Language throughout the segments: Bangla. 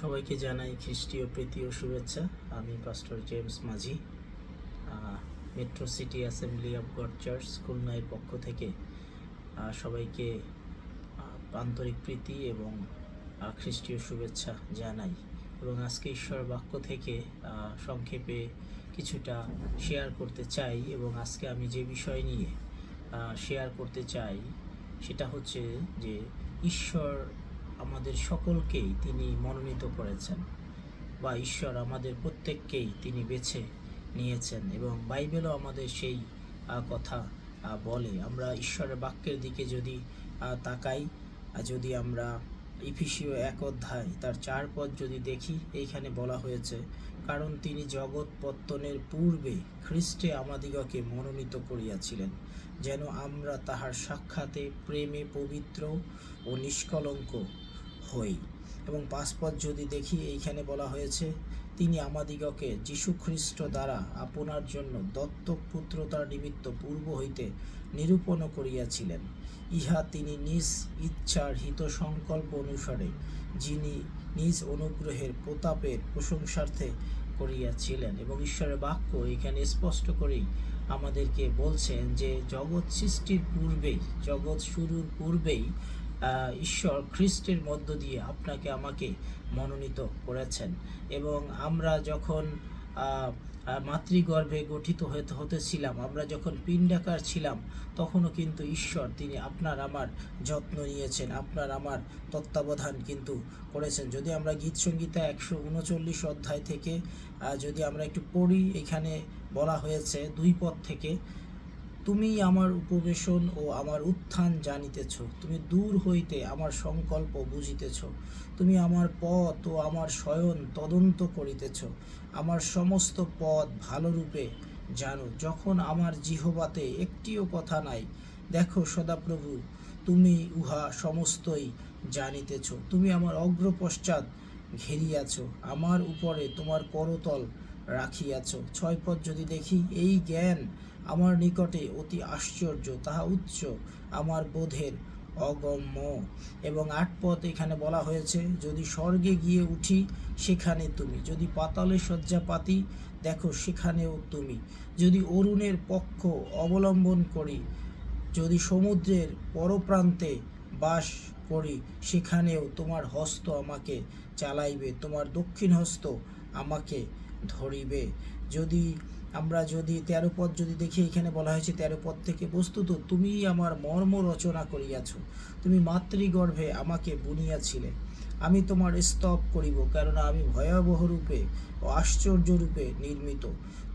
সবাইকে জানাই খ্রিস্টীয় প্রীতি ও শুভেচ্ছা। আমি pastor James Majhi metro city assembly of God church খুলনার পক্ষ থেকে সবাইকে আন্তরিক প্রীতি এবং খ্রিস্টীয় শুভেচ্ছা জানাই। এবং আজকে ঈশ্বর বাক্য থেকে সংক্ষেপে কিছুটা শেয়ার করতে চাই এবং আজকে আমি যে বিষয় নিয়ে শেয়ার করতে চাই, সেটা হচ্ছে যে ঈশ্বর আমাদের সকলকেই তিনি মনোনীত করেছেন বা ঈশ্বর আমাদের প্রত্যেককেই তিনি বেছে নিয়েছেন এবং বাইবেলও আমাদের সেই কথা বলে। আমরা ঈশ্বরের বাক্যের দিকে যদি তাকাই যদি আমরা ইফিসীয় এক অধ্যায় তার চার পদ যদি দেখি, এইখানে বলা হয়েছে, কারণ তিনি জগৎ পত্তনের পূর্বে খ্রিস্টে আমাদিগকে মনোনীত করিয়াছিলেন, যেন আমরা তাহার সাক্ষাতে প্রেমে পবিত্র ও নিষ্কলঙ্ক হই। এবং পাসপদ যদি দেখি, এইখানে বলা হয়েছে, তিনি আমাদিগকে যীশুখ্রিস্ট দ্বারা আপনার জন্য দত্তক পুত্রতার নিমিত্ত পূর্ব হইতে নিরূপণ করিয়াছিলেন। ইহা তিনি নিজ ইচ্ছার হিত সংকল্প অনুসারে যিনি নিজ অনুগ্রহের প্রতাপের প্রশংসার্থে করিয়াছিলেন। এবং ঈশ্বরের বাক্য এখানে স্পষ্ট করেই আমাদেরকে বলছেন যে, জগৎ সৃষ্টির পূর্বেই, জগৎ শুরুর পূর্বেই ঈশ্বর খ্রিস্টের মধ্য দিয়ে আপনাকে আমাকে মনোনীত করেছেন। এবং আমরা যখন মাতৃগর্ভে গঠিত হতে হতেছিলাম আমরা যখন পিণ্ডাকার ছিলাম, তখনও কিন্তু ঈশ্বর তিনি আপনার আমার যত্ন নিয়েছেন, আপনার আমার তত্ত্বাবধান কিন্তু করেছেন। যদি আমরা গীত সঙ্গীতা একশো উনচল্লিশ অধ্যায় থেকে যদি আমরা একটু পড়ি, এখানে বলা হয়েছে দুই পথ থেকে তুমি আমার উপবেশন ও আমার উত্থান জানিতেছ। তুমি দূর হইতে আমার সংকল্প বুঝিতেছ। তুমি আমার পথ ও আমার শয়ন তদন্ত করিতেছ। আমার সমস্ত পথ ভালোরূপে জানো, যখন আমার জিহবাতে একটিও কথা নাই, দেখো সদাপ্রভু, তুমি উহা সমস্তই জানিতেছ। তুমি আমার অগ্রপশ্চাৎ ঘেরিয়াছ, আমার উপরে তোমার করতল রাখিয়াছ। ছয় পদ যদি দেখি, এই জ্ঞান আমার নিকটে অতি আশ্চর্য, তাহা উচ্চ আমার বোধের অগম্য। এবং আট পথ এখানে বলা হয়েছে, যদি স্বর্গে গিয়ে উঠি, সেখানে তুমি। যদি পাতালে শয্যা পাতি দেখো সেখানেও তুমি। যদি অরুণের পক্ষ অবলম্বন করি, যদি সমুদ্রের পরপ্রান্তে বাস করি, সেখানেও তোমার হস্ত আমাকে চালাইবে, তোমার দক্ষিণ হস্ত আমাকে ধরিবে। যদি আমরা যদি তেরো পদ যদি দেখি, এখানে বলা হয়েছে তেরো পদ থেকে বস্তুত তুমি আমার মর্ম রচনা করিয়াছ, তুমি মাতৃগর্ভে আমাকে বুনিয়াছিলে। আমি তোমার স্তব করিব, কেননা আমি ভয়াবহ রূপে ও আশ্চর্য রূপে নির্মিত।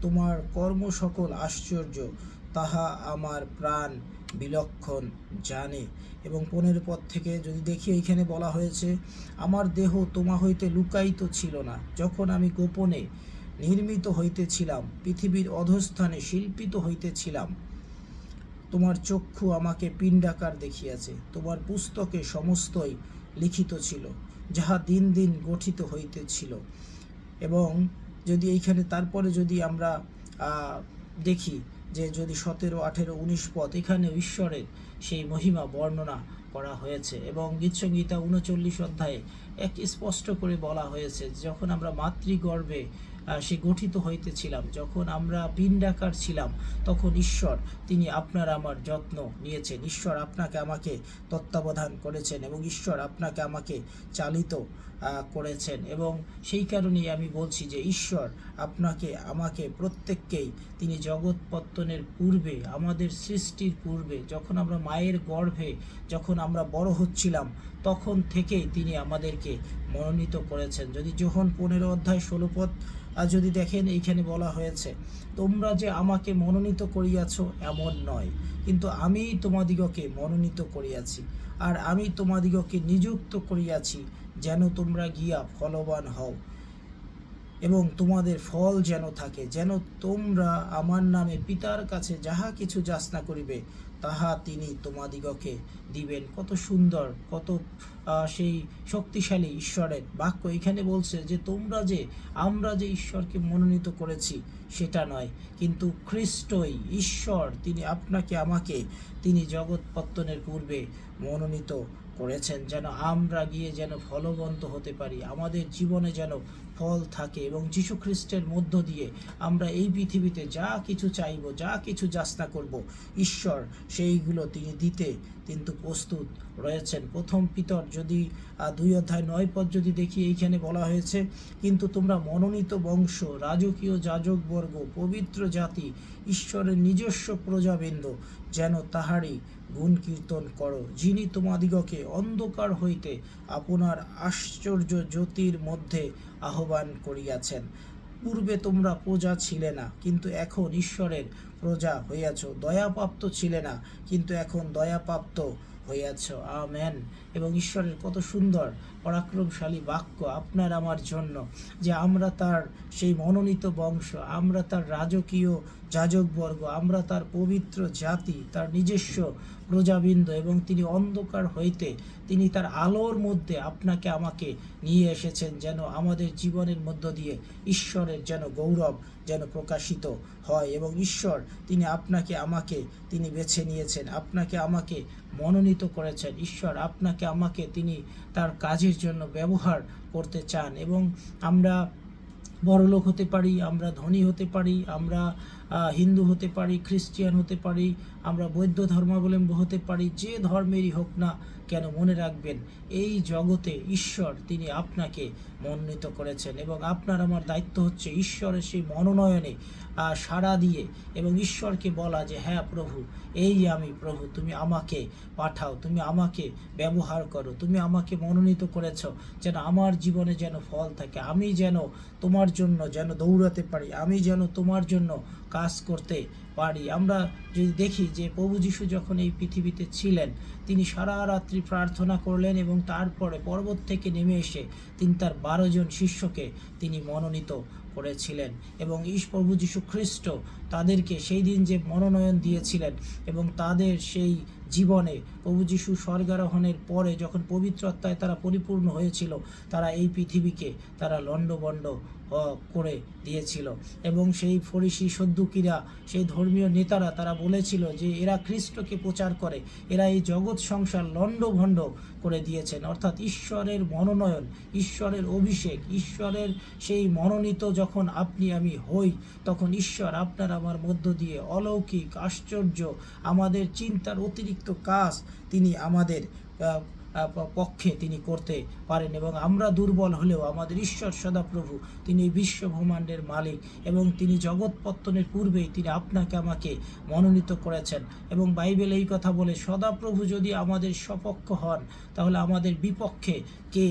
তোমার কর্ম সকল আশ্চর্য, তাহা আমার প্রাণ বিলক্ষণ জানে। এবং পনেরো পদ থেকে যদি দেখি এইখানে বলা হয়েছে, আমার দেহ তোমা হইতে লুকায়িত ছিল না। যখন আমি গোপনে নির্মিত হইতেছিলাম, পৃথিবীর অধস্থানে শিল্পিত হইতেছিলাম। তোমার চক্ষু আমাকে পিণ্ডাকার দেখিয়াছে, তোমার পুস্তকে সমস্তই লিখিত ছিল, যাহা দিন দিন গঠিত হইতেছিল। এবং যদি এইখানে, তারপরে যদি আমরা দেখি যে যদি সতেরো, আঠেরো, উনিশ পদ এখানে ঈশ্বরের সেই মহিমা বর্ণনা করা হয়েছে। এবং গীতসংগীতা উনচল্লিশ অধ্যায়ে এক স্পষ্ট করে বলা হয়েছে, যখন আমরা মাতৃগর্ভে সে গঠিত হইতেছিলাম। যখন আমরা পিণ্ডাকার ছিলাম, তখন ঈশ্বর, তিনি আপনার আমার যত্ন নিয়েছেন। ঈশ্বর আপনাকে আমাকে তত্ত্বাবধান করেছেন এবং ঈশ্বর আপনাকে আমাকে চালিত করেছেন। এবং সেই কারণেই আমি বলছি যে, ঈশ্বর আপনাকে, আমাকে প্রত্যেককেই তিনি জগৎ পত্তনের পূর্বে, আমাদের সৃষ্টির পূর্বে, যখন আমরা মায়ের গর্ভে, যখন আমরা বড় হচ্ছিলাম, তখন থেকেই তিনি আমাদেরকে মনোনীত করেছেন। যদি যখন পনেরো অধ্যায় ষোলো পদ আর যদি দেখেন, এইখানে বলা হয়েছে, তোমরা যে আমাকে মনোনীত করিয়াছ, এমন নয়। কিন্তু আমি তোমাদিগকে মনোনীত করিয়াছি, আর আমি তোমাদিগকে নিযুক্ত করিয়াছি যেন তোমরা গিয়া ফলবান হও, এবং তোমাদের ফল যেন থাকে, যেন তোমরা আমার নামে পিতার কাছে যাহা কিছু যাচনা করিবে, তাহা তিনি তোমাদিগকে দিবেন। কত সুন্দর, কত সেই শক্তিশালী ঈশ্বরের বাক্য এখানে বলছে যে, তোমরা যে, আমরা যে ঈশ্বরকে মনোনীত করেছি সেটা নয়। কিন্তু খ্রিস্টই ঈশ্বর, তিনি আপনাকে, আমাকে, তিনি জগৎ পত্তনের পূর্বে মনোনীত করেছেন যেন আমরা গিয়ে যেন ফলবন্ত হতে পারি, আমাদের জীবনে যেন ফল থাকে এবং যীশু খ্রিস্টের মধ্য দিয়ে আমরা এই পৃথিবীতে যা কিছু চাইব, যা কিছু যাচনা করব, ঈশ্বর, সেইগুলো তিনি দিতে কিন্তু প্রস্তুত রয়েছেন। প্রথম পিতর যদি দুই অধ্যায় নয় পদ যদি দেখি, এইখানে বলা হয়েছে, কিন্তু তোমরা মনোনীত বংশ, রাজকীয় যাজকবর্গ পবিত্র জাতি, ঈশ্বরের নিজস্ব প্রজাবৃন্দ, যেন তাহারই গুণ কীর্তন করো। যিনি তোমাদিগকে অন্ধকার হইতে আপনার আশ্চর্য জ্যোতির মধ্যে আহ্বান করিয়াছেন। পূর্বে তোমরা প্রজা ছিলে না, কিন্তু এখন ঈশ্বরের প্রজা হইয়াছ। দয়াপ্রাপ্ত ছিলে না, কিন্তু এখন দয়াপ্রাপ্ত হইয়াছ, আমেন। এবং ঈশ্বরের কত সুন্দর, পরাক্রমশালী বাক্য আপনার আমার জন্য, যে আমরা তার সেই মনোনীত বংশ, আমরা তার রাজকীয় যাজকবর্গ, আমরা তার পবিত্র জাতি, তার নিজস্ব প্রজাবৃন্দ, এবং তিনি অন্ধকার হইতে তিনি তার আলোর মধ্যে আপনাকে আমাকে নিয়ে এসেছেন, যেন আমাদের জীবনের মধ্য দিয়ে ঈশ্বরের যেন গৌরব যেন প্রকাশিত হয় এবং ঈশ্বর তিনি আপনাকে, আমাকে তিনি বেছে নিয়েছেন, আপনাকে আমাকে মনোনীত করেছেন। ঈশ্বর আপনাকে, আমাকে তিনি তার কাজের জন্য ব্যবহার করতে চান এবং আমরা বড়লোক হতে পারি, আমরা ধনী হতে পারি, আমরা হিন্দু হতে পারি, খ্রিস্টিয়ান হতে পারি, আমরা বৌদ্ধ ধর্মাবলম্বী হতে পারি, যে ধর্মেরই হোক না কেন মনে রাখবেন, এই জগতে ঈশ্বর তিনি আপনাকে মনোনীত করেছেন এবং আপনার আমার দায়িত্ব হচ্ছে ঈশ্বরের সেই মনোনয়নে সাড়া দিয়ে এবং ঈশ্বরকে বলা যে হ্যাঁ প্রভু, এই আমি প্রভু, তুমি আমাকে পাঠাও, তুমি আমাকে ব্যবহার করো, তুমি আমাকে মনোনীত করেছ যেন আমার জীবনে যেন ফল থাকে। আমি যেন তোমার জন্য যেন দৌড়াতে পারি, আমি যেন তোমার জন্য কাজ করতে পারি। আমরা যদি দেখি যে প্রভু যিশু যখন এই পৃথিবীতে ছিলেন, তিনি সারা রাত্রি প্রার্থনা করলেন এবং তারপরে পর্বত থেকে নেমে এসে তিনি তার বারো জন শিষ্যকে তিনি মনোনীত করেছিলেন এবং ঈশ প্রভু যীশু খ্রিস্ট তাদেরকে সেই দিন যে মনোনয়ন দিয়েছিলেন এবং তাদের সেই জীবনে প্রভু যিশু স্বর্গারোহণের পরে যখন পবিত্র আত্মায় তারা পরিপূর্ণ হয়েছিল, তারা এই পৃথিবীকে তারা লণ্ডভণ্ড করে দিয়েছিল। এবং সেই ফরিসি সদ্যুকিরা সেই ধর্মীয় নেতারা, তারা বলেছিল যে এরা খ্রিস্টকে প্রচার করে। এরা এই জগৎ সংসার লণ্ডভণ্ড করে দিয়েছেন। অর্থাৎ ঈশ্বরের মনোনয়ন, ঈশ্বরের অভিষেক, ঈশ্বরের সেই মনোনীত যখন আপনি আমি হই, তখন ঈশ্বর আপনার আমার মধ্য দিয়ে অলৌকিক, আশ্চর্য, আমাদের চিন্তার অতিরিক্ত কাজ তিনি আমাদের পক্ষে তিনি করতে পারেন এবং আমরা দুর্বল হলেও আমাদের ঈশ্বর সদাপ্রভু, তিনি এই বিশ্ব ব্রহ্মাণ্ডের মালিক এবং তিনি জগৎ পত্তনের পূর্বেই তিনি আপনাকে আমাকে মনোনীত করেছেন এবং বাইবেল এই কথা বলে, সদাপ্রভু যদি আমাদের সপক্ষ হন, তাহলে আমাদের বিপক্ষে কে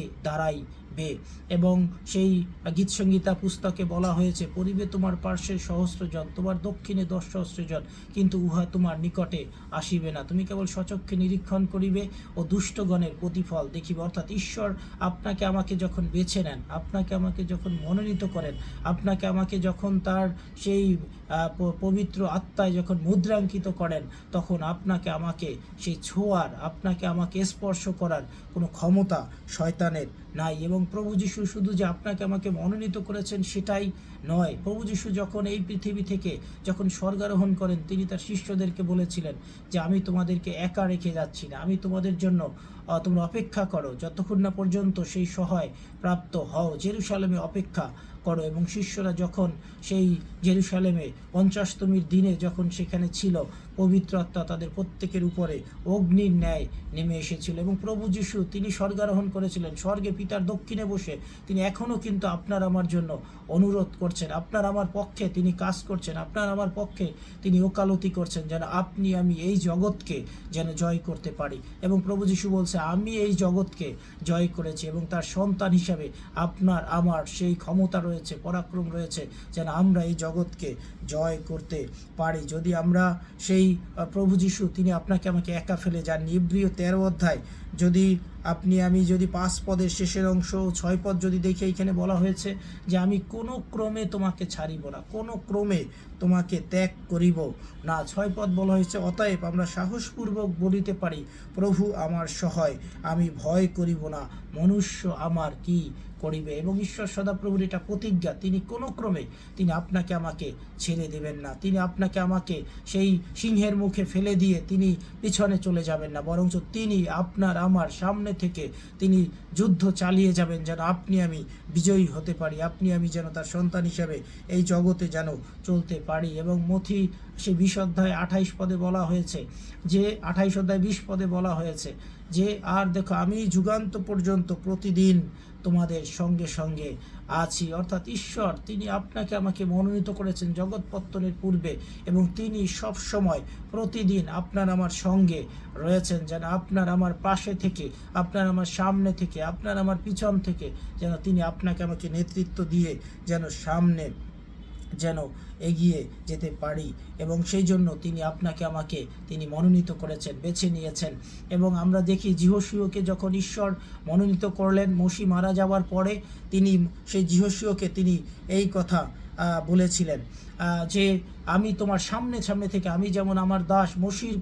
দাঁড়াইবে এবং সেই গীতসংগীতা পুস্তকে বলা হয়েছে পরিবে তোমার পার্শ্বের সহস্রজন, তোমার দক্ষিণে দশ সহস্রজন, কিন্তু উহা তোমার নিকটে আসিবে না। তুমি কেবল সচক্ষে নিরীক্ষণ করিবে ও দুষ্টগণের প্রতিফল দেখিবে। অর্থাৎ ঈশ্বর আপনাকে আমাকে যখন বেছে নেন, আপনাকে আমাকে যখন মনোনীত করেন, আপনাকে আমাকে যখন তার সেই পবিত্র আত্মায় যখন মুদ্রাঙ্কিত করেন, তখন আপনাকে আমাকে সেই ছোঁয়ার, আপনাকে আমাকে স্পর্শ করার কোনো ক্ষমতা শয়তানের নাই এবং প্রভু যিশু শুধু যে আপনাকে আমাকে মনোনীত করেছেন সেটাই নয়। প্রভু যিশু যখন এই পৃথিবী থেকে যখন স্বর্গারোহণ করেন, তিনি তার শিষ্যদেরকে বলেছিলেন যে, আমি তোমাদেরকে একা রেখে যাচ্ছি না। আমি তোমাদের জন্য তোমরা অপেক্ষা করো। যতক্ষণ না পর্যন্ত সেই সহায় প্রাপ্ত হও, জেরুসালেমে অপেক্ষা করো। এবং শিষ্যরা যখন সেই জেরুসালেমে পঞ্চাশতমীর দিনে যখন সেখানে ছিল পবিত্র আত্মা তাদের প্রত্যেকের উপরে অগ্নির ন্যায় নেমে এসেছিল এবং প্রভু যিশু, তিনি স্বর্গারোহণ করেছিলেন। স্বর্গে পিতার দক্ষিণে বসে তিনি এখনও কিন্তু আপনার আমার জন্য অনুরোধ করছেন। আপনার আমার পক্ষে তিনি কাজ করছেন। আপনার আমার পক্ষে তিনি ওকালতি করছেন যেন আপনি, আমি এই জগৎকে যেন জয় করতে পারি। এবং প্রভু যিশু বলছে, আমি এই জগৎকে জয় করেছি এবং তার সন্তান হিসাবে আপনার আমার সেই ক্ষমতা রয়েছে, পরাক্রম রয়েছে যেন আমরা এই জগৎকে জয় করতে পারি। যদি আমরা সেই আহ, প্রভু যিশু তিনি আপনাকে আমাকে একা ফেলে যান। ইব্রিয় তেরো অধ্যায় যদি আপনি আমি যদি পাঁচ পদের শেষের অংশ ছয় পদ যদি দেখি এইখানে বলা হয়েছে যে আমি কোনো ক্রমে তোমাকে ছাড়িব না কোনো ক্রমে তোমাকে ত্যাগ করিব না। ছয় পদ বলা হয়েছে অতএব আমরা সাহসপূর্বক বলিতে পারি প্রভু আমার সহায় আমি ভয় করিব না মনুষ্য আমার কি করিবে এবং ঈশ্বর সদাপ্রভুর এটা প্রতিজ্ঞা। তিনি কোনো ক্রমে তিনি আপনাকে আমাকে ছেড়ে দেবেন না। তিনি আপনাকে আমাকে সেই সিংহের মুখে ফেলে দিয়ে তিনি পিছনে চলে যাবেন না। বরঞ্চ তিনি আপনার আমার সামনে থেকে তিনি যুদ্ধ চালিয়ে যাবেন যেন আপনি আমি বিজয়ী হতে পারি। আপনি আমি যেন তার সন্তান হিসাবে এই জগতে যেন চলতে পারি। এবং মথি সে বিশ অধ্যায় আঠাইশ পদে বলা হয়েছে যে, আঠাইশ অধ্যায় বিশ পদে বলা হয়েছে যে, আর দেখো, আমি যুগান্ত পর্যন্ত প্রতিদিন তোমাদের সঙ্গে সঙ্গে আছি। অর্থাৎ ঈশ্বর, তিনি আপনাকে আমাকে মনোনীত করেছেন জগৎ পত্তনের পূর্বে এবং তিনি সব সময় প্রতিদিন আপনার আমার সঙ্গে রয়েছেন, যেন আপনার আমার পাশে থেকে, আপনার আমার সামনে থেকে, আপনার আমার পিছন থেকে যেন তিনি আপনাকে আমাকে নেতৃত্ব দিয়ে যেন সামনে যেন এগিয়ে যেতে পারি এবং সেই জন্য তিনি আপনাকে, আমাকে তিনি মনোনীত করেছেন, বেছে নিয়েছেন এবং আমরা দেখি জিহসিওকে যখন ঈশ্বর মনোনীত করলেন, মসি মারা যাওয়ার পরে তিনি সেই জিহসিওকে তিনি এই কথা বলেছিলেন যে আমি তোমার সামনে সামনে থেকে আমি যেমন আমার দাস মসির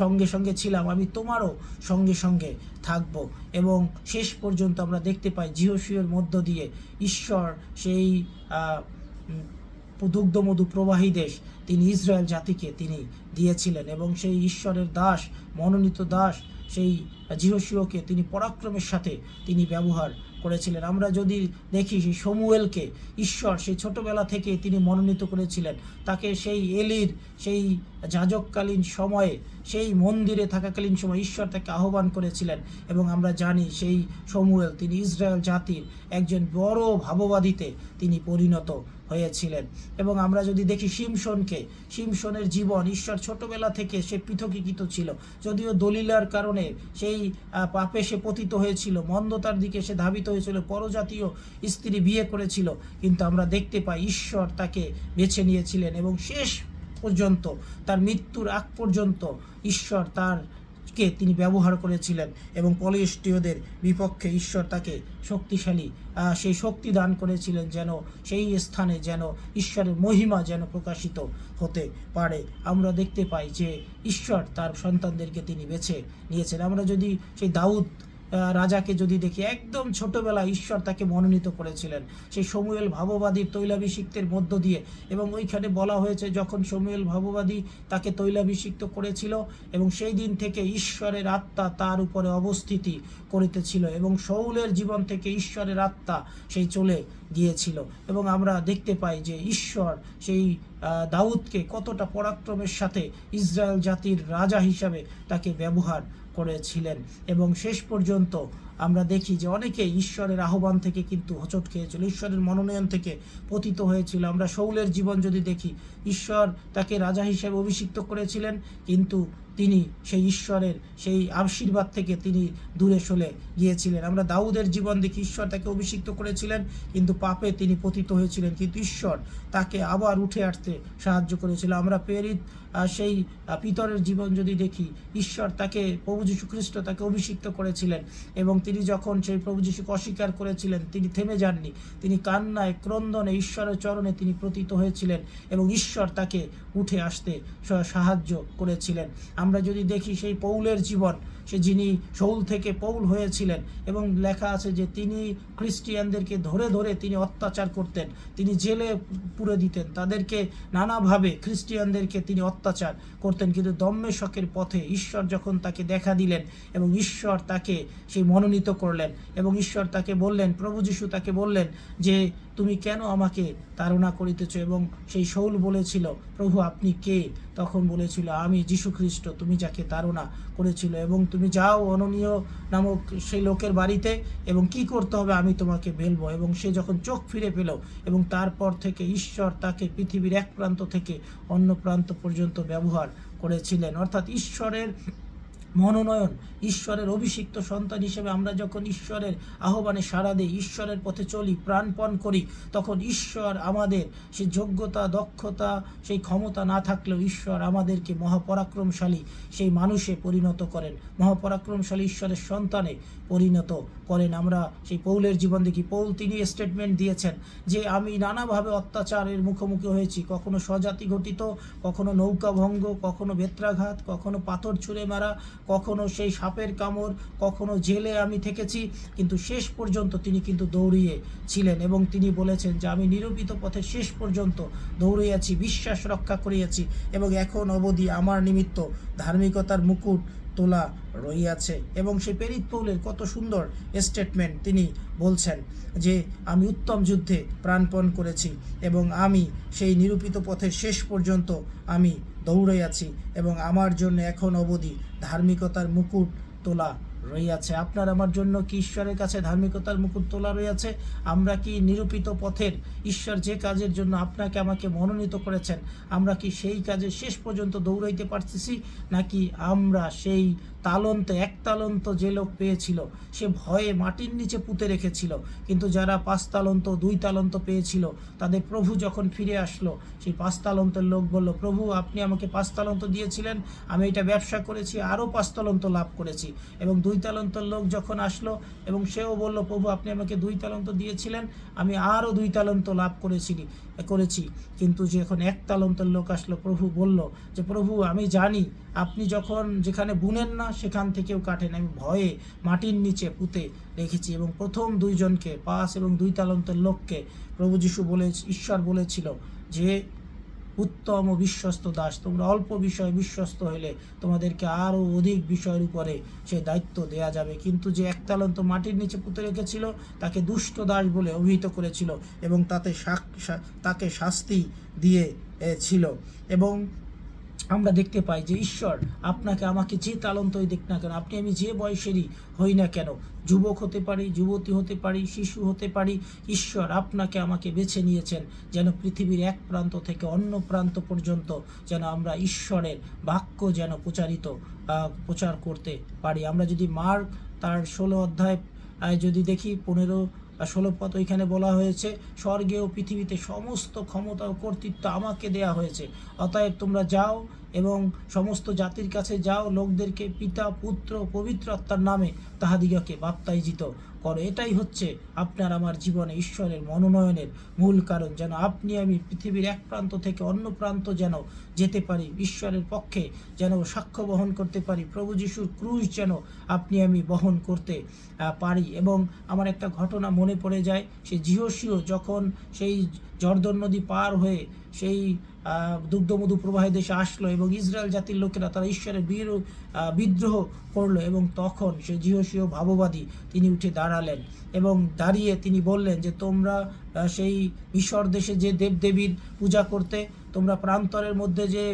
সঙ্গে সঙ্গে ছিলাম, আমি তোমারও সঙ্গে সঙ্গে থাকব এবং শেষ পর্যন্ত আমরা দেখতে পাই জিহসিওর মধ্য দিয়ে ঈশ্বর সেই দুগ্ধমধু প্রবাহী দেশ। তিনি ইসরায়েল জাতিকে তিনি দিয়েছিলেন এবং সেই ঈশ্বরের দাস, মনোনীত দাস, সেই জিহসিওকে তিনি পরাক্রমের সাথে তিনি ব্যবহার করেছিলেন। আমরা যদি দেখি সেই সমুয়েলকে, ঈশ্বর সেই ছোটবেলা থেকে তিনি মনোনীত করেছিলেন। তাকে সেই এলির, সেই যাজককালীন সময়ে, সেই মন্দিরে থাকাকালীন সময় ঈশ্বর তাকে আহ্বান করেছিলেন এবং আমরা জানি সেই সমুয়েল, তিনি ইসরায়েল জাতির একজন বড় ভাববাদীতে তিনি পরিণত হয়েছিলেন। এবং আমরা যদি দেখি সিমসনকে সিমসনের জীবন ঈশ্বর ছোটবেলা থেকে সে পৃথকীকৃত ছিল। যদিও দলিলার কারণে সেই পাপে সে পতিত হয়েছিল মন্দতার দিকে সে ধাবিত হয়েছিল, পরজাতীয় স্ত্রী বিয়ে করেছিল। কিন্তু আমরা দেখতে পাই ঈশ্বর তাকে বেছে নিয়েছিলেন এবং শেষ পর্যন্ত, তার মৃত্যুর আগ পর্যন্ত ঈশ্বর তার কে তিনি ব্যবহার করেছিলেন এবং পলিস্টীয়দের বিপক্ষে ঈশ্বর তাকে শক্তিশালী সেই শক্তি দান করেছিলেন যেন সেই স্থানে যেন ঈশ্বরের মহিমা যেন প্রকাশিত হতে পারে। আমরা দেখতে পাই যে ঈশ্বর তার সন্তানদেরকে তিনি বেছে নিয়েছেন। আমরা যদি সেই দাউদ রাজাকে যদি দেখি একদম ছোটবেলা ঈশ্বর তাকে মনোনীত করেছিলেন। সেই সমুয়েল ভাববাদীর তৈলাভিষিক্তের মধ্য দিয়ে এবং ওইখানে বলা হয়েছে যখন সমুয়েল ভাববাদী তাকে তৈলাভিষিক্ত করেছিল এবং সেই দিন থেকে ঈশ্বরের আত্মা তার উপরে অবস্থিতি করিতেছিল এবং শৌলের জীবন থেকে ঈশ্বরের আত্মা সেই চলে গিয়েছিল এবং আমরা দেখতে পাই যে ঈশ্বর সেই দাউদকে কতটা পরাক্রমের সাথে ইসরায়েল জাতির রাজা হিসাবে তাকে ব্যবহার করেছিলেন। এবং শেষ পর্যন্ত আমরা দেখি যে অনেকে ঈশ্বরের আহ্বান থেকে কিন্তু হোঁচট খেয়েছিল, ঈশ্বরের মনোনয়ন থেকে পতিত হয়েছিল। আমরা শৌলের জীবন যদি দেখি, ঈশ্বর তাকে রাজা হিসেবে অভিষিক্ত করেছিলেন, কিন্তু তিনি সেই ঈশ্বরের, সেই আশীর্বাদ থেকে তিনি দূরে সরে গিয়েছিলেন। আমরা দাউদের জীবন দেখি ঈশ্বর তাকে অভিষিক্ত করেছিলেন, কিন্তু পাপে তিনি পতিত হয়েছিলেন। কিন্তু ঈশ্বর তাকে আবার উঠে আসতে সাহায্য করেছিল। আমরা প্রেরিত সেই পিতরের জীবন যদি দেখি, ঈশ্বর তাকে, প্রভু যীশু খ্রিস্ট তাকে অভিষিক্ত করেছিলেন এবং তিনি যখন সেই প্রভু যীশুকে অস্বীকার করেছিলেন, তিনি থেমে যাননি। তিনি কান্নায়, ক্রন্দনে ঈশ্বরের চরণে তিনি প্রতীত হয়েছিলেন এবং ঈশ্বর তাকে উঠে আসতে সাহায্য করেছিলেন। আমরা যদি দেখি সেই পৌলের জীবন, সে যিনি শৌল থেকে পৌল হয়েছিলেন এবং লেখা আছে যে তিনি খ্রিস্টিয়ানদেরকে ধরে ধরে তিনি অত্যাচার করতেন, তিনি জেলে পুরে দিতেন, তাদেরকে নানাভাবে খ্রিস্টিয়ানদেরকে তিনি অত্যাচার করতেন, কিন্তু দম্মেশকের পথে ঈশ্বর যখন তাকে দেখা দিলেন এবং ঈশ্বর তাকে সেই মনোনীত করলেন এবং ঈশ্বর তাকে বললেন, প্রভু যিশু তাকে বললেন যে তুমি কেন আমাকে তাড়না করিতেছ এবং সেই শৌল বলেছিল, প্রভু, আপনি কে? তখন বলেছিল, আমি যীশু খ্রিস্ট তুমি যাকে তাড়না করেছিল এবং তুমি যাও অননীয় নামক সেই লোকের বাড়িতে এবং কি করতে হবে আমি তোমাকে বলব এবং সে যখন চোখ ফিরে পেল এবং তারপর থেকে ঈশ্বর তাকে পৃথিবীর এক প্রান্ত থেকে অন্য প্রান্ত পর্যন্ত ব্যবহার করেছিলেন। অর্থাৎ ঈশ্বরের মনোনয়ন, ঈশ্বরের অভিষিক্ত সন্তান হিসেবে আমরা যখন ঈশ্বরের আহ্বানে সাড়া দিই, ঈশ্বরের পথে চলি, প্রাণপণ করি, তখন ঈশ্বর আমাদের সেই যোগ্যতা, দক্ষতা, সেই ক্ষমতা না থাকলেও ঈশ্বর আমাদেরকে মহাপরাক্রমশালী, সেই মানুষে পরিণত করেন। মহাপরাক্রমশালী ঈশ্বরের সন্তানে পরিণত করেন। আমরা সেই পৌলের জীবন দেখি। পৌল তিনি স্টেটমেন্ট দিয়েছেন যে, আমি নানাভাবে অত্যাচারের মুখোমুখি হয়েছি। কখনো স্বজাতি ঘটিত কখনো নৌকা ভঙ্গ, কখনো বেত্রাঘাত, কখনো পাথর ছুঁড়ে মারা কখনো সেই সাপের কামড়, কখনো জেলে আমি থেকেছি, কিন্তু শেষ পর্যন্ত তিনি কিন্তু দৌড়িয়ে ছিলেন এবং তিনি বলেছেন যে আমি নিরূপিত পথে শেষ পর্যন্ত দৌড়িয়েছি, বিশ্বাস রক্ষা করিয়াছি এবং এখন অবধি আমার নিমিত্ত ধার্মিকতার মুকুট তোলা রইয়াছে এবং সেই পেরিত পৌলের কত সুন্দর স্টেটমেন্ট তিনি বলছেন যে, আমি উত্তম যুদ্ধে প্রাণপণ করেছি এবং আমি সেই নিরূপিত পথের শেষ পর্যন্ত আমি দৌড়াইয়াছি এবং আমার জন্য এখন অবধি ধার্মিকতার মুকুট তোলা রইয়াছে। আপনার আমার জন্য কি ঈশ্বরের কাছে ধার্মিকতার মুকুট তোলা রইয়াছে? আমরা কি নিরূপিত পথের ঈশ্বর যে কাজের জন্য আপনাকে আমাকে মনোনীত করেছেন, আমরা কি সেই কাজে শেষ পর্যন্ত দৌড়াইতে পারতেছি? নাকি আমরা সেই তালন্ত, এক তালন্ত যে লোক পেয়েছিল, সে ভয়ে মাটির নিচে পুঁতে রেখেছিল। কিন্তু যারা পাঁচ তালন্ত, দুই তালন্ত পেয়েছিল, তাদের প্রভু যখন ফিরে আসলো, সেই পাঁচ তালন্তের লোক বলল, প্রভু, আপনি আমাকে পাঁচ তালন্ত দিয়েছিলেন, আমি এটা ব্যবসা করেছি, আরও পাঁচ তালন্ত লাভ করেছি। এবং দুই তালন্তর লোক যখন আসলো, এবং সেও বলল, প্রভু, আপনি আমাকে দুই তালন্ত দিয়েছিলেন, আমি আরও দুই তালন্ত লাভ করেছি করেছি। কিন্তু যে এখন এক তালন্তের লোক আসলো, প্রভু বলল যে, প্রভু, আমি জানি আপনি যখন যেখানে বুনেন না, সেখান থেকেও কাটেন। আমি ভয়ে মাটির নিচে পুঁতে রেখেছি এবং প্রথম দুইজনকে পাঁচ এবং দুই তালন্তের লোককে প্রভু যিশু বলে, ঈশ্বর বলেছিল যে উত্তম ও বিশ্বস্ত দাস। তোমরা অল্প বিষয়ে বিশ্বস্ত হলে তোমাদেরকে আরও অধিক বিষয়ের উপরে সে দায়িত্ব দেয়া যাবে। কিন্তু যে একতালন্ত মাটির নিচে পুঁতে রেখেছিল তাকে দুষ্ট দাস বলে অভিহিত করেছিল এবং তাতে তাকে শাস্তি দিয়ে এ, ছিল। এবং আমরা দেখতে পাই যে ঈশ্বর আপনাকে আমাকে যে তালন্তই দেখ না কেন, আপনি আমি যে বয়সেরই হই না কেন, যুবক হতে পারি, যুবতী হতে পারি, শিশু হতে পারি, ঈশ্বর আপনাকে আমাকে বেছে নিয়েছেন যেন পৃথিবীর এক প্রান্ত থেকে অন্য প্রান্ত পর্যন্ত যেন আমরা ঈশ্বরের বাক্য যেন প্রচারিত প্রচার করতে পারি। আমরা যদি মার্ক তার ষোলো অধ্যায় যদি দেখি পনেরো ষোলো পথ ওইখানে বলা হয়েছে, স্বর্গে ও পৃথিবীতে সমস্ত ক্ষমতা ও কর্তৃত্ব আমাকে দেয়া হয়েছে। অতএব তোমরা যাও এবং সমস্ত জাতির কাছে যাও, লোকদেরকে পিতা, পুত্র, পবিত্র আত্মার নামে তাহাদিগকে বাপ্তাইজিত করো। এটাই হচ্ছে আপনার আমার জীবনে ঈশ্বরের মনোনয়নের মূল কারণ, যেন আপনি আমি পৃথিবীর এক প্রান্ত থেকে অন্য প্রান্ত যেন যেতে পারি, ঈশ্বরের পক্ষে যেন সাক্ষ্য বহন করতে পারি, প্রভু যিশুর ক্রুশ যেন আপনি আমি বহন করতে পারি। এবং আমার একটা ঘটনা মনে পড়ে যায়, সে জিহসিও যখন সেই জর্দন নদী পার হয়ে সেই দুগ্ধমধু প্রবাহে দেশে আসলো এবং ইসরায়েল জাতির লোকেরা তারা ঈশ্বরের বীর বিদ্রোহ করল এবং তখন সে জিহসীয় ভাববাদী তিনি উঠে দাঁড়ালেন এবং দাঁড়িয়ে তিনি বললেন যে তোমরা সেই ঈশ্বর দেশে যে দেবদেবীর পূজা করতে তোমরা প্রান্তরের মধ্যে যে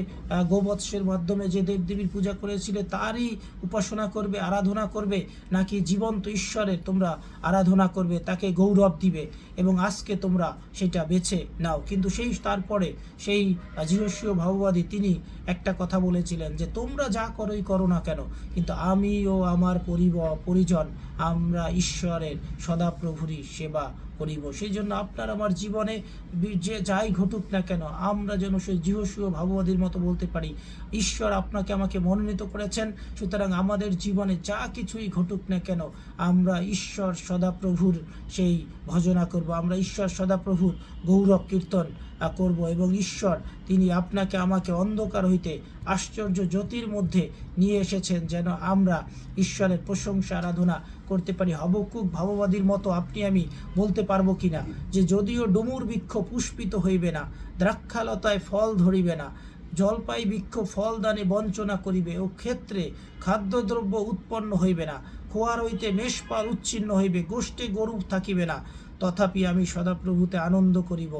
গোবৎসের মাধ্যমে যে দেবদেবীর পূজা করেছিলে, তারই উপাসনা করবে, আরাধনা করবে, নাকি জীবন্ত ঈশ্বরের তোমরা আরাধনা করবে, তাকে গৌরব দিবে, এবং আজকে তোমরা সেটা বেছে নাও। কিন্তু সেই তারপরে সেই জিহসীয় ভাববাদী তিনি একটা কথা বলেছিলেন যে, তোমরা যা করোই করো না কেন, কিন্তু আমি ও আমার পরিব, পরিজন, আমরা ঈশ্বরের সদাপ্রভুরই সেবা করিব। সেই জন্য আপনার আমার জীবনে যে যাই ঘটুক না কেন, আমরা যেন সেই জিহসীয় ভাববাদীর মতো বলতে পারি, ঈশ্বর আপনাকে আমাকে মনোনীত করেছেন, সুতরাং আমাদের জীবনে যা কিছুই ঘটুক না কেন, আমরা ঈশ্বর সদাপ্রভুর সেই ভজনা করব। আমরা ঈশ্বর সদাপ্রভুর গৌরব কীর্তন করব এবং ঈশ্বর তিনি আপনাকে আমাকে অন্ধকার হইতে আশ্চর্য জ্যোতির মধ্যে নিয়ে এসেছেন যেন আমরা ঈশ্বরের প্রশংসা, আরাধনা করতে পারি। হবকুক ভাববাদীর মতো আপনি আমি বলতে পারব কিনা যে যদিও ডুমুর বৃক্ষ পুষ্পিত হইবে না, দ্রাক্ষালতায় ফল ধরিবে না, জলপাই বৃক্ষ ফল দানে বঞ্চনা করিবে ও ক্ষেত্রে খাদ্যদ্রব্য উৎপন্ন হইবে না, খোয়ার হইতে মেষপাল উচ্ছিন্ন হইবে, গোষ্ঠে গরু থাকিবে না, তথাপি আমি সদাপ্রভুতে আনন্দ করিব,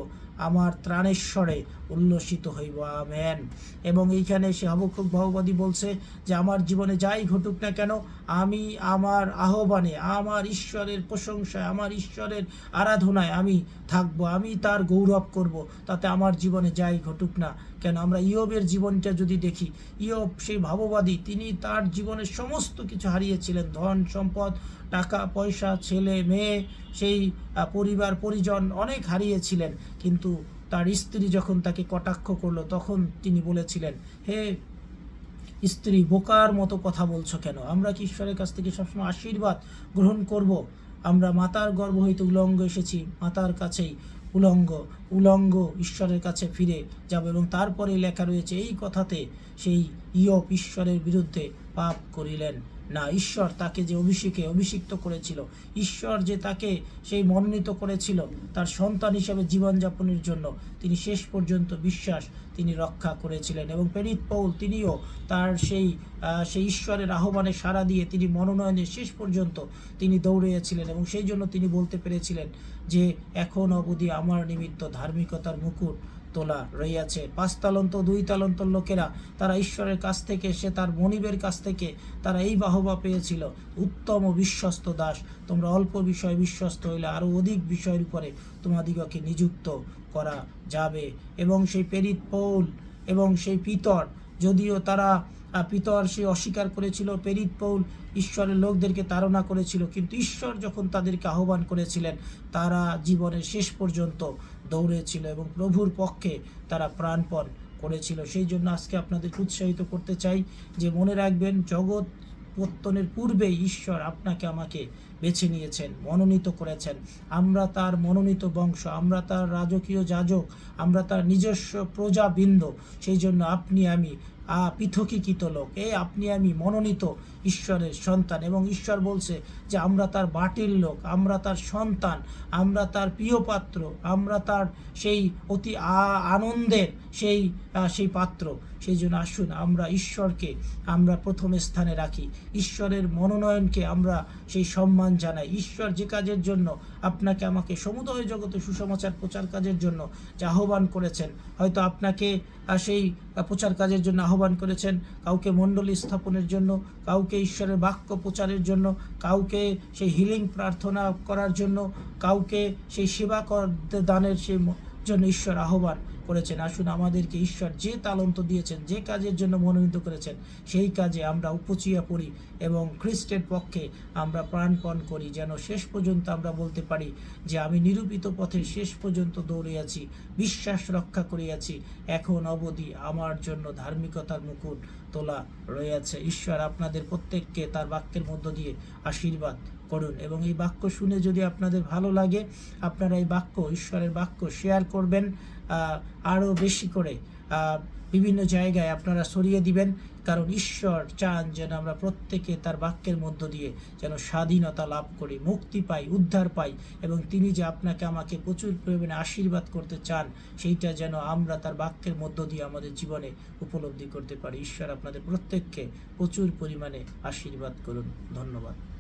আমার ত্রাণেশ্বরে উল্লসিত হইব, আমেন। এবং এইখানে সে হবকুক ভাববাদী বলছে যে, আমার জীবনে যাই ঘটুক না কেন, আমি আমার আহ্বানে, আমার ঈশ্বরের প্রশংসায়, আমার ঈশ্বরের আরাধনায় আমি থাকব, আমি তার গৌরব করব। তাতে আমার জীবনে যাই ঘটুক না কেন? আমরা ইয়বের জীবনটা যদি দেখি, ইয়ব সেই ভাববাদী, তিনি তার জীবনের সমস্ত কিছু হারিয়েছিলেন। ধন, সম্পদ, টাকা, পয়সা, ছেলে, মেয়ে, সেই পরিবার, পরিজন অনেক হারিয়েছিলেন। কিন্তু তার স্ত্রী যখন তাকে কটাক্ষ করল, তখন তিনি বলেছিলেন, হে স্ত্রী, বোকার মতো কথা বলছো কেন? আমরা কি ঈশ্বরের কাছ থেকে সবসময় আশীর্বাদ গ্রহণ করব? আমরা মাতার গর্ভ হইতে উলঙ্গ এসেছি, মাতার কাছেই উলঙ্গ উলঙ্গ ঈশ্বরের কাছে ফিরে যাব এবং তারপরে লেখা রয়েছে, এই কথাতে সেই ইয়প ঈশ্বরের বিরুদ্ধে পাপ করিলেন। না, ঈশ্বর তাকে যে অভিষেকে অভিষিক্ত করেছিল, ঈশ্বর যে তাকে সেই মনোনীত করেছিল, তার সন্তান হিসেবে জীবনযাপনের জন্য তিনি শেষ পর্যন্ত বিশ্বাস তিনি রক্ষা করেছিলেন এবং প্রেরিত পৌল তিনিও তার সেই সেই ঈশ্বরের আহ্বানে সাড়া দিয়ে তিনি মনোনয়নের শেষ পর্যন্ত তিনি দৌড়িয়েছিলেন এবং সেই জন্য তিনি বলতে পেরেছিলেন যে, এখন অবধি আমার নিমিত্ত ধার্মিকতার মুকুট তোলা রইয়াছে। পাঁচ তালন্ত দুই তালন্ত লোকেরা তারা ঈশ্বরের কাছ থেকে সে তার মনিবের কাছ থেকে তারা এই বাহবা পেয়েছিল। উত্তম ও বিশ্বস্ত দাস, তোমরা অল্প বিষয়ে বিশ্বস্ত হইলে আরও অধিক বিষয়ের উপরে তোমাদিগকে নিযুক্ত করা যাবে। এবং সেই পেরিত পৌল এবং সেই পিতর, যদিও তারা পিতর সে অস্বীকার করেছিল, পেরিত পৌল ঈশ্বরের লোকদেরকে তাড়না করেছিল, কিন্তু ঈশ্বর যখন তাদেরকে আহ্বান করেছিলেন, তারা জীবনের শেষ পর্যন্ত দৌড়েছিল এবং প্রভুর পক্ষে তারা প্রাণপণ করেছিল। সেই জন্য আজকে আপনাদেরকে উৎসাহিত করতে চাই যে মনে রাখবেন, জগৎ পত্তনের পূর্বেই ঈশ্বর আপনাকে আমাকে বেছে নিয়েছেন, মনোনীত করেছেন। আমরা তার মনোনীত বংশ, আমরা তার রাজকীয় যাজক, আমরা তার নিজস্ব প্রজাবৃন্দ। সেই জন্য আপনি আমি পৃথকীকৃত লোক। এই আপনি আমি মনোনীত ঈশ্বরের সন্তান এবং ঈশ্বর বলছে যে আমরা তার বাটির লোক, আমরা তার সন্তান, আমরা তার প্রিয় পাত্র, আমরা তার সেই অতি আনন্দের সেই সেই পাত্র। সেই জন্য আসুন, আমরা ঈশ্বরকে আমরা প্রথম স্থানে রাখি। ঈশ্বরের মনোনয়নকে আমরা সেই সম্মান জানাই। ঈশ্বর যে কাজের জন্য আপনাকে আমাকে সমুদয় জগতে সুসমাচার প্রচার কাজের জন্য যে আহ্বান করেছেন, হয়তো আপনাকে সেই প্রচার কাজের জন্য আহ্বান করেছেন, কাউকে মণ্ডলী স্থাপনের জন্য, কাউকে ঈশ্বরের বাক্য প্রচারের জন্য, কাউকে সেই হিলিং প্রার্থনা করার জন্য, কাউকে সেই সেবা দানের সেই জন্য ঈশ্বর আহ্বান। করেছেন। আসুন আমাদেরকে ঈশ্বর যে তালন্ত দিয়েছেন, যে কাজের জন্য মনোনীত করেছেন, সেই কাজে আমরা উপচিয়া পড়ি এবং খ্রিস্টের পক্ষে আমরা প্রাণপণ করি, যেন শেষ পর্যন্ত আমরা বলতে পারি যে আমি নিরূপিত পথে শেষ পর্যন্ত দৌড়িয়াছি বিশ্বাস রক্ষা করিয়াছি এখন অবধি আমার জন্য ধার্মিকতার মুকুট তোলা রয়েছে। ঈশ্বর আপনাদের প্রত্যেককে তার বাক্যের মধ্য দিয়ে আশীর্বাদ করুন এবং এই বাক্য শুনে যদি আপনাদের ভালো লাগে, আপনারা এই বাক্য, ঈশ্বরের বাক্য শেয়ার করবেন। আরও বেশি করে বিভিন্ন জায়গায় আপনারা সরিয়ে দিবেন। কারণ ঈশ্বর চান যেন আমরা প্রত্যেকে তার বাক্যের মধ্য দিয়ে যেন স্বাধীনতা লাভ করি, মুক্তি পাই, উদ্ধার পাই এবং তিনি যে আপনাকে আমাকে প্রচুর পরিমাণে আশীর্বাদ করতে চান, সেইটা যেন আমরা তার বাক্যের মধ্য দিয়ে আমাদের জীবনে উপলব্ধি করতে পারি। ঈশ্বর আপনাদের প্রত্যেককে প্রচুর পরিমাণে আশীর্বাদ করুন। ধন্যবাদ।